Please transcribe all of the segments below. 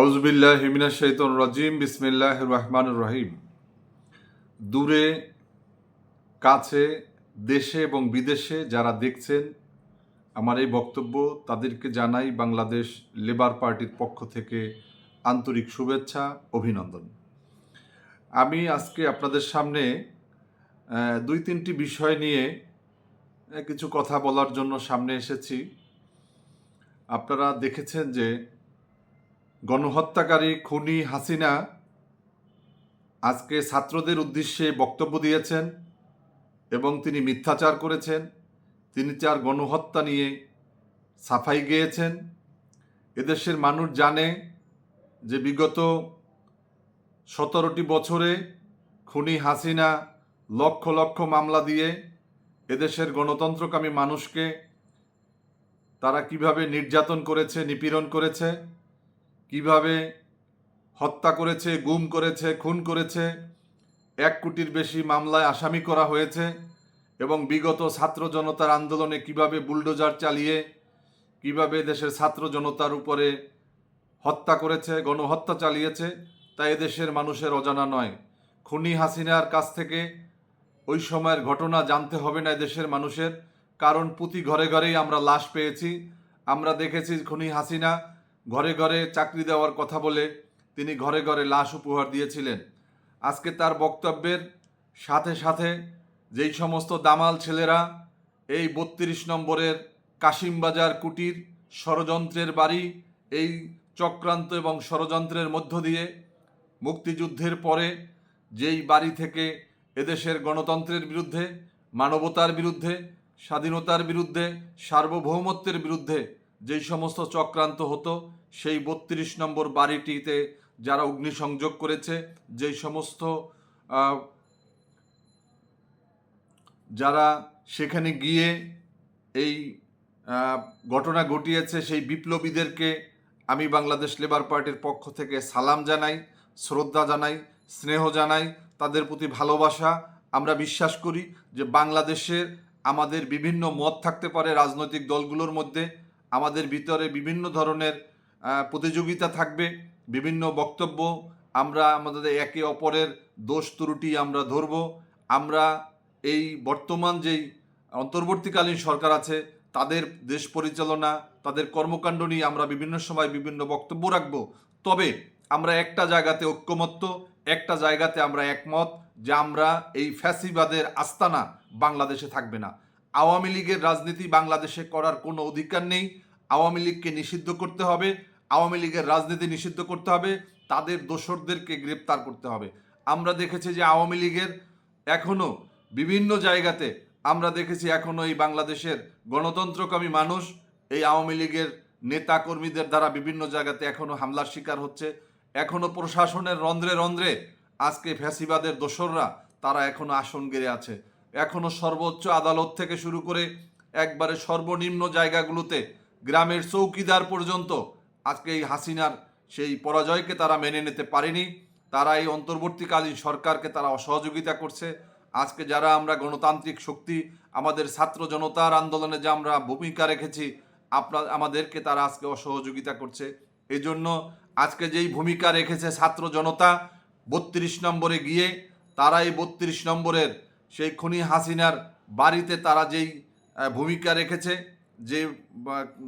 আউজবিল্লাহ হিমিনা শৈতন রাজিম বিসমিল্লাহ রহমান রহিম। দূরে, কাছে, দেশে এবং বিদেশে যারা দেখছেন, আমার এই বক্তব্য তাদেরকে জানাই বাংলাদেশ লেবার পার্টির পক্ষ থেকে আন্তরিক শুভেচ্ছা, অভিনন্দন। আমি আজকে আপনাদের সামনে দুই তিনটি বিষয় নিয়ে কিছু কথা বলার জন্য সামনে এসেছি। আপনারা দেখেছেন যে গণহত্যাকারী খুনি হাসিনা আজকে ছাত্রদের উদ্দেশ্যে বক্তব্য দিয়েছেন এবং তিনি মিথ্যাচার করেছেন। তিনি চার গণহত্যা নিয়ে সাফাই গেয়েছেন। এদেশের মানুষ জানে যে বিগত সতেরোটি বছরে খুনি হাসিনা লক্ষ লক্ষ মামলা দিয়ে এদেশের গণতন্ত্রকামী মানুষকে তারা কীভাবে নির্যাতন করেছে, নিপীড়ন করেছে কীভাবে হত্যা করেছে, গুম করেছে, খুন করেছে, এক কোটির বেশি মামলায় আসামি করা হয়েছে এবং বিগত ছাত্র জনতার আন্দোলনে কীভাবে বুলডোজার চালিয়ে, কীভাবে দেশের ছাত্র জনতার উপরে হত্যা করেছে, গণহত্যা চালিয়েছে, তা এদেশের মানুষের অজানা নয়। খুনি হাসিনার কাছ থেকে ওই সময়ের ঘটনা জানতে হবে না দেশের মানুষের, কারণ প্রতি ঘরে ঘরেই আমরা লাশ পেয়েছি। আমরা দেখেছি খুনি হাসিনা ঘরে ঘরে চাকরি দেওয়ার কথা বলে তিনি ঘরে ঘরে লাশ উপহার দিয়েছিলেন। আজকে তার বক্তব্যের সাথে সাথে যেই সমস্ত দামাল ছেলেরা এই বত্রিশ নম্বরের কাশিমবাজার কুটির ষড়যন্ত্রের বাড়ি, এই চক্রান্ত এবং ষড়যন্ত্রের মধ্য দিয়ে মুক্তিযুদ্ধের পরে যেই বাড়ি থেকে এদেশের গণতন্ত্রের বিরুদ্ধে, মানবতার বিরুদ্ধে, স্বাধীনতার বিরুদ্ধে, সার্বভৌমত্বের বিরুদ্ধে যেই সমস্ত চক্রান্ত হতো, সেই বত্রিশ নম্বর বাড়িটিতে যারা অগ্নিসংযোগ করেছে যেই সমস্ত যারা সেখানে গিয়ে এই ঘটনা ঘটিয়েছে, সেই বিপ্লবীদেরকে আমি বাংলাদেশ লেবার পার্টির পক্ষ থেকে সালাম জানাই, শ্রদ্ধা জানাই, স্নেহ জানাই, তাদের প্রতি ভালোবাসা। আমরা বিশ্বাস করি যে বাংলাদেশের আমাদের বিভিন্ন মত থাকতে পারে রাজনৈতিক দলগুলোর মধ্যে। আমাদের ভিতরে বিভিন্ন ধরনের প্রতিযোগিতা থাকবে, বিভিন্ন বক্তব্য, আমরা আমাদের একে অপরের দোষ ত্রুটি আমরা ধরব, আমরা এই বর্তমান যেই অন্তর্বর্তীকালীন সরকার আছে, তাদের দেশ পরিচালনা, তাদের কর্মকাণ্ড নিয়ে আমরা বিভিন্ন সময় বিভিন্ন বক্তব্য রাখব। তবে আমরা একটা জায়গাতে ঐক্যমত্য, একটা জায়গাতে আমরা একমত যে আমরা এই ফ্যাসিবাদের আস্তানা বাংলাদেশে থাকবে না। আওয়ামী লীগের রাজনীতি বাংলাদেশে করার কোনো অধিকার নেই। আওয়ামী লীগকে নিষিদ্ধ করতে হবে। আওয়ামী লীগের রাজনীতি নিষিদ্ধ করতে হবে। তাদের দোসরদেরকে গ্রেপ্তার করতে হবে। আমরা দেখেছি যে আওয়ামী লীগের এখনও বিভিন্ন জায়গাতে আমরা দেখেছি এখনও এই বাংলাদেশের গণতন্ত্রকামী মানুষ, এই আওয়ামী লীগের নেতা কর্মীদের দ্বারা বিভিন্ন জায়গাতে এখনও হামলার শিকার হচ্ছে। এখনও প্রশাসনের রন্ধ্রে রন্ধ্রে আজকে ফ্যাসিবাদের দোসররা, তারা এখনও আসন গেড়ে আছে। এখনও সর্বোচ্চ আদালত থেকে শুরু করে একবারে সর্বনিম্ন জায়গাগুলোতে গ্রামের চৌকিদার পর্যন্ত আজকে এই হাসিনার সেই পরাজয়কে তারা মেনে নিতে পারেনি। তারা এই অন্তর্বর্তীকালীন সরকারকে তারা অসহযোগিতা করছে। আজকে যারা আমরা গণতান্ত্রিক শক্তি, আমাদের ছাত্র জনতার আন্দোলনে যে আমরা ভূমিকা রেখেছি আপনার আমাদেরকে তারা আজকে অসহযোগিতা করছে। এজন্য আজকে যেই ভূমিকা রেখেছে ছাত্র জনতা, বত্রিশ নম্বরে গিয়ে তারা এই বত্রিশ নম্বরের সেই খুনি হাসিনার বাড়িতে তারা যেই ভূমিকা রেখেছে, যে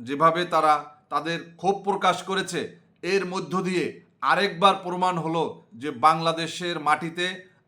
যেভাবে তারা তাদের ক্ষোভ প্রকাশ করেছে, এর মধ্য দিয়ে আরেকবার প্রমাণ হলো যে বাংলাদেশের মাটিতে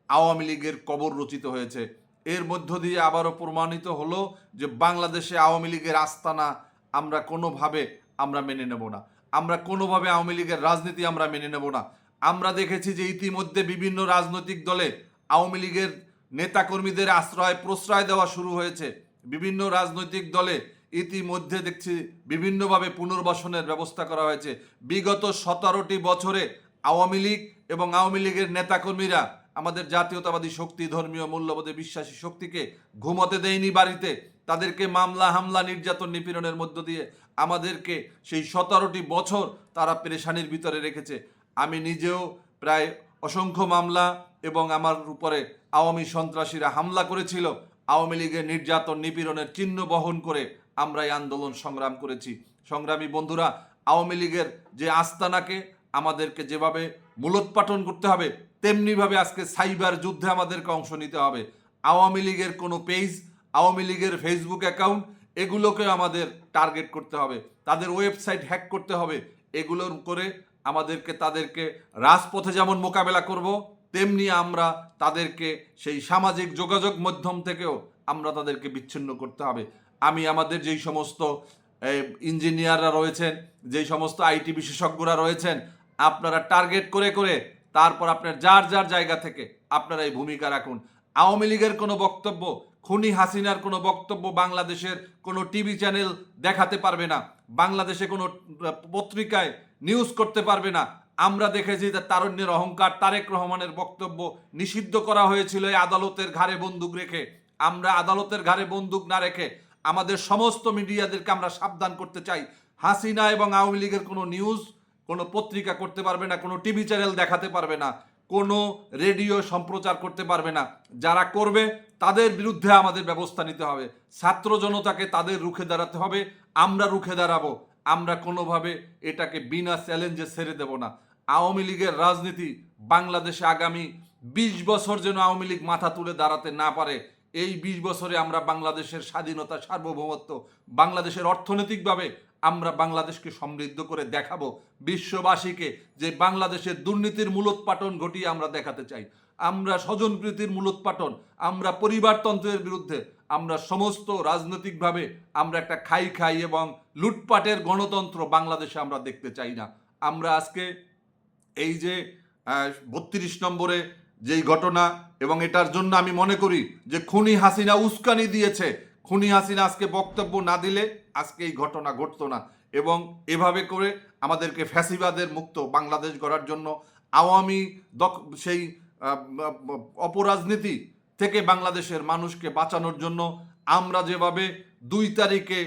আওয়ামী লীগের কবর রচিত হয়েছে। এর মধ্য দিয়ে আবারও প্রমাণিত হলো যে বাংলাদেশে আওয়ামী লীগের আস্তানা আমরা কোনোভাবে আমরা মেনে নেব না। আমরা কোনোভাবে আওয়ামী লীগের রাজনীতি আমরা মেনে নেব না। আমরা দেখেছি যে ইতিমধ্যে বিভিন্ন রাজনৈতিক দলে আওয়ামী লীগের নেতাকর্মীদের আশ্রয়, প্রশ্রয় দেওয়া শুরু হয়েছে। বিভিন্ন রাজনৈতিক দলে ইতিমধ্যে দেখছি বিভিন্নভাবে পুনর্বাসনের ব্যবস্থা করা হয়েছে। বিগত সতেরোটি বছরে আওয়ামী লীগ এবং আওয়ামী লীগের নেতাকর্মীরা আমাদের জাতীয়তাবাদী শক্তি, ধর্মীয় মূল্যবোধে বিশ্বাসী শক্তিকে ঘুমোতে দেয়নি বাড়িতে। তাদেরকে মামলা, হামলা, নির্যাতন, নিপীড়নের মধ্য দিয়ে আমাদেরকে সেই সতেরোটি বছর তারা পেরেশানির ভিতরে রেখেছে। আমি নিজেও প্রায় অসংখ্য মামলা এবং আমার উপরে আওয়ামী সন্ত্রাসীরা হামলা করেছিল। আওয়ামী লীগের নির্যাতন নিপীড়নের চিহ্ন বহন করে আমরা এই আন্দোলন সংগ্রাম করেছি। সংগ্রামী বন্ধুরা, আওয়ামী লীগের যে আস্তানাকে আমাদেরকে যেভাবে মূলোৎপাটন করতে হবে, তেমনিভাবে আজকে সাইবার যুদ্ধে আমাদেরকে অংশ নিতে হবে। আওয়ামী লীগের কোনো পেজ, আওয়ামী লীগের ফেসবুক অ্যাকাউন্ট, এগুলোকে আমাদের টার্গেট করতে হবে। তাদের ওয়েবসাইট হ্যাক করতে হবে। এগুলোর করে আমাদেরকে, তাদেরকে রাজপথে যেমন মোকাবেলা করব তেমনি আমরা তাদেরকে সেই সামাজিক যোগাযোগ মাধ্যম থেকেও আমরা তাদেরকে বিচ্ছিন্ন করতে হবে। আমি আমাদের যেই সমস্ত ইঞ্জিনিয়াররা রয়েছেন, যেই সমস্ত আইটি বিশেষজ্ঞরা রয়েছেন, আপনারা টার্গেট করে করে তারপর আপনার যার যার জায়গা থেকে আপনারা এই ভূমিকা রাখুন। আওয়ামী লীগের কোনো বক্তব্য, খুনি হাসিনার কোনো বক্তব্য বাংলাদেশের কোনো টিভি চ্যানেল দেখাতে পারবে না, বাংলাদেশে কোনো পত্রিকায় নিউজ করতে পারবে না। আমরা দেখেছি যে তারুণ্যের অহংকার তারেক রহমানের বক্তব্য নিষিদ্ধ করা হয়েছিল এই আদালতের ঘাড়ে বন্দুক রেখে। আমরা আদালতের ঘাড়ে বন্দুক না রেখে আমাদের সমস্ত মিডিয়াদেরকে আমরা সাবধান করতে চাই। হাসিনা এবং আওয়ামী লীগের কোনো নিউজ, কোনো পত্রিকা করতে পারবে না, কোনো টিভি চ্যানেল দেখাতে পারবে না, কোনো রেডিও সম্প্রচার করতে পারবে না। যারা করবে, তাদের বিরুদ্ধে আমাদের ব্যবস্থা নিতে হবে। ছাত্র জনতাকে তাদের রুখে দাঁড়াতে হবে। আমরা রুখে দাঁড়াবো। আমরা কোনোভাবে এটাকে বিনা চ্যালেঞ্জে ছেড়ে দেব না। আওয়ামী লীগের রাজনীতি বাংলাদেশে আগামী বিশ বছর যেন আওয়ামী লীগ মাথা তুলে দাঁড়াতে না পারে, এই বিশ বছরে আমরা বাংলাদেশের স্বাধীনতা, সার্বভৌমত্ব, বাংলাদেশের অর্থনৈতিকভাবে আমরা বাংলাদেশকে সমৃদ্ধ করে দেখাবো, বিশ্ববাসীকে যে বাংলাদেশের দুর্নীতির মূলোৎপাটন ঘটিয়ে আমরা দেখাতে চাই। আমরা স্বজনপ্রীতির মূলোৎপাটন, আমরা পরিবারতন্ত্রের বিরুদ্ধে, আমরা সমস্ত রাজনৈতিকভাবে আমরা একটা খাই খাই এবং লুটপাটের গণতন্ত্র বাংলাদেশে আমরা দেখতে চাই না। আমরা আজকে এই যে বত্রিশ নম্বরে যেই ঘটনা এবং এটার জন্য আমি মনে করি যে খুনি হাসিনা উস্কানি দিয়েছে। খুনি হাসিনা আজকে বক্তব্য না দিলে আজকে এই ঘটনা ঘটতো না এবং এভাবে করে আমাদেরকে ফ্যাসিবাদের মুক্ত বাংলাদেশ গড়ার জন্য আওয়ামী দক- সেই অপরাজনীতি থেকে বাংলাদেশের মানুষকে বাঁচানোর জন্য আমরা যেভাবে দুই তারিখে